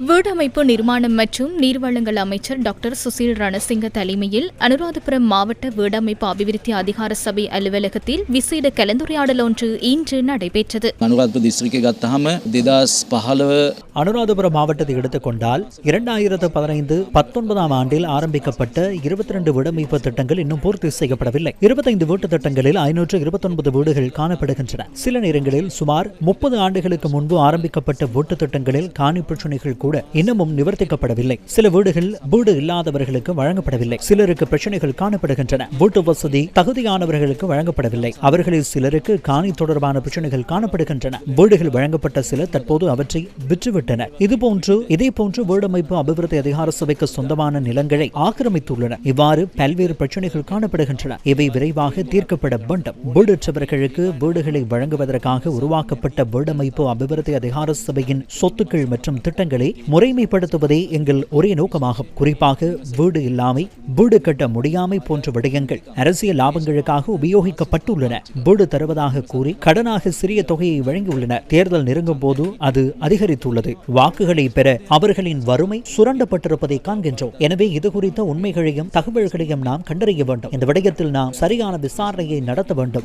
வீடமைப்பு நிர்மாணம் மற்றும் நீர்வளங்கள் அமைச்சர் டாக்டர் சுசில் ரணசிங்க தலைமையில் அனுராதபுரம் மாவட்ட வீடமைப்பு அபிவிருத்தி அதிகார சபை அலுவலகத்தில் விசேட கலந்துரையாடல் ஒன்று இன்று நடைபெற்றது. அனுராதபுரம் மாவட்டத்தை எடுத்துக்கொண்டால் இரண்டாயிரத்து பதினைந்து பத்தொன்பதாம் ஆண்டில் ஆரம்பிக்கப்பட்ட இருபத்தி ரெண்டு வீடமைப்பு திட்டங்கள் இன்னும் பூர்த்தி செய்யப்படவில்லை. இருபத்தைந்து வீட்டு திட்டங்களில் ஐநூற்று இருபத்தொன்பது வீடுகள் காணப்படுகின்றன. சில நேரங்களில் சுமார் முப்பது ஆண்டுகளுக்கு முன்பு ஆரம்பிக்கப்பட்ட வீட்டு திட்டங்களில் காணி பிரச்சனைகள் கூட இன்னமும் நிவர்த்திக்கப்படவில்லை. சில வீடுகள் வீடு இல்லாதவர்களுக்கு வழங்கப்படவில்லை. சிலருக்கு பிரச்சனைகள் காணப்படுகின்றன. வீட்டு வசதி தகுதியானவர்களுக்கு வழங்கப்படவில்லை. அவர்களில் சிலருக்கு காணி தொடர்பான பிரச்சனைகள் காணப்படுகின்றன. வீடுகள் வழங்கப்பட்ட சிலர் தற்போது அவற்றை விற்றுவிட்டனர். இதுபோன்று இதே போன்று வீடமைப்பு அபிவிருத்தி அதிகார சபைக்கு சொந்தமான நிலங்களை ஆக்கிரமித்துள்ளனர். இவ்வாறு பல்வேறு பிரச்சனைகள் காணப்படுகின்றன. இவை விரைவாக தீர்க்கப்பட வேண்டும். வீடற்றவர்களுக்கு வீடுகளை வழங்குவதற்காக உருவாக்கப்பட்ட வீடமைப்பு அபிவிருத்தி அதிகார சபையின் சொத்துக்கள் மற்றும் திட்டங்களை முறைமைப்படுத்துவதே எங்கள் ஒரே நோக்கமாகும். குறிப்பாக வீடு இல்லாமை வீடு கட்ட முடியாமை போன்ற விடயங்கள் அரசியல் லாபங்களுக்காக உபயோகிக்கப்பட்டுள்ளன. வீடு தருவதாக கூறி கடனாக சிறிய தொகையை வழங்கியுள்ளனர். தேர்தல் நெருங்கும் போது அது அதிகரித்துள்ளது. வாக்குகளை பெற அவர்களின் வறுமை சுரண்டப்பட்டிருப்பதை காண்கின்றோம். எனவே இது குறித்த உண்மைகளையும் தகவல்களையும் நாம் கண்டறிய வேண்டும். இந்த விடயத்தில் நாம் சரியான விசாரணையை நடத்த வேண்டும்.